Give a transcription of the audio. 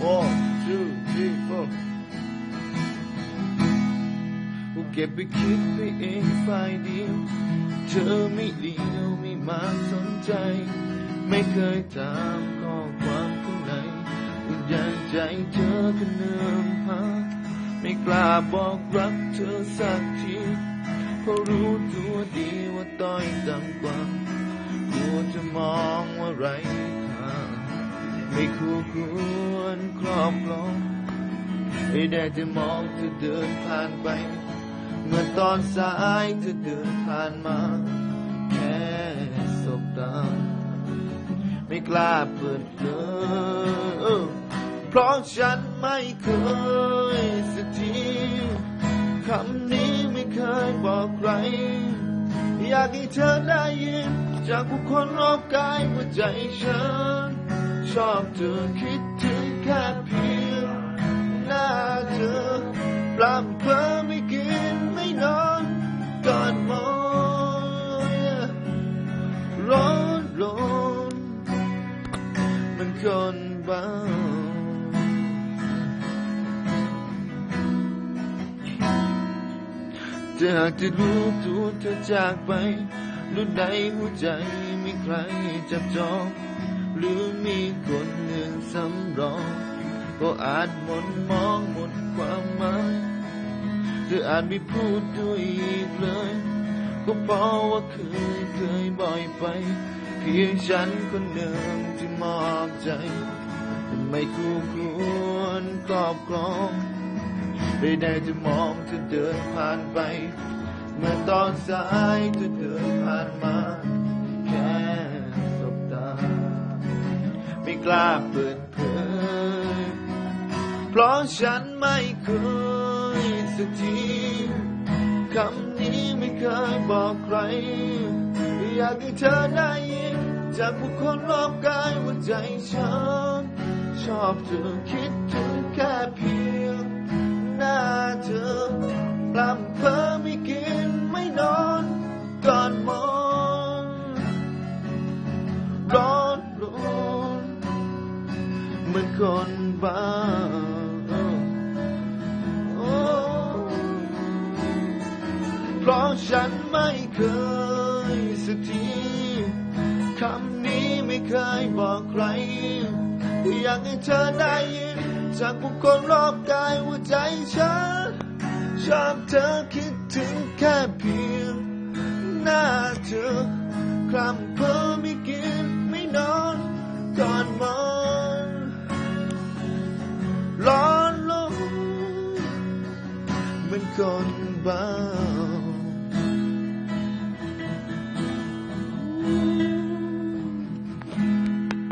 One, two, three, four. กูเก็บไปคิดไปเองฝ่ายเดียว เธอไม่เลี้ยวไม่มาสนใจ ไม่เคยถามข้อความข้างในอยากใจเธอก็เนิ่มหาไม่กล้าบอกรักเธอสักทีเพราะรู้ตัวดีว่าต้อยดังกว่ากลัวจะมองว่าไร ไม่คู่ควรครอบครองไม่ได้จะมองเธอเดินผ่านไป เมื่อตอนสายเธอเดินผ่านมา แค่สบตา ไม่กล้าเปิดเผยเพราะฉันไม่เคยสักทีคำนี้ไม่เคยบอกใคร อยากให้เธอได้ยิน จากผู้คนรอบกายว่าใจฉัน ชอบเธอคิดถึงแค่เพียงหน้าเธอปลำเพลอไม่กินไม่นอนก่อนมองร้อนรนมันคนบ้าจะหากจะรู้ตัวเธอจากไปรู้ในหัวใจมีใครจับจอง หรือมีคนหนึ่งสำรองก็อาจหมดมองหมดความหมายเธออาจไม่พูดด้วยอีกเลย ก็เพราะว่าเคยเคยบ่อยไป เพียงฉันคนหนึ่งที่มอบใจ ไม่คู่ควรครอบครองไม่ได้จะมองเธอเดินผ่านไป เมื่อตอนสายเธอเดินผ่านมา กล้าเปิดเผย เพราะฉันไม่เคยสักทีคำนี้ไม่เคยบอกใคร อยากให้เธอได้ยินจากผู้คนรอบกายว่าใจฉันชอบเธอคิดถึงแค่เพียงหน้าเธอปลำเพอไม่กินไม่นอนก่อนมอง เหมือนคนบ้าเพราะฉันไม่เคยสักทีคำนี้ไม่เคยบอกใคร อยากให้เธอได้ยิน จากบุคคลรอบกายว่าใจฉัน ชอบเธอคิดถึงแค่เพียง หน้าเธอคลำเพ ร้อ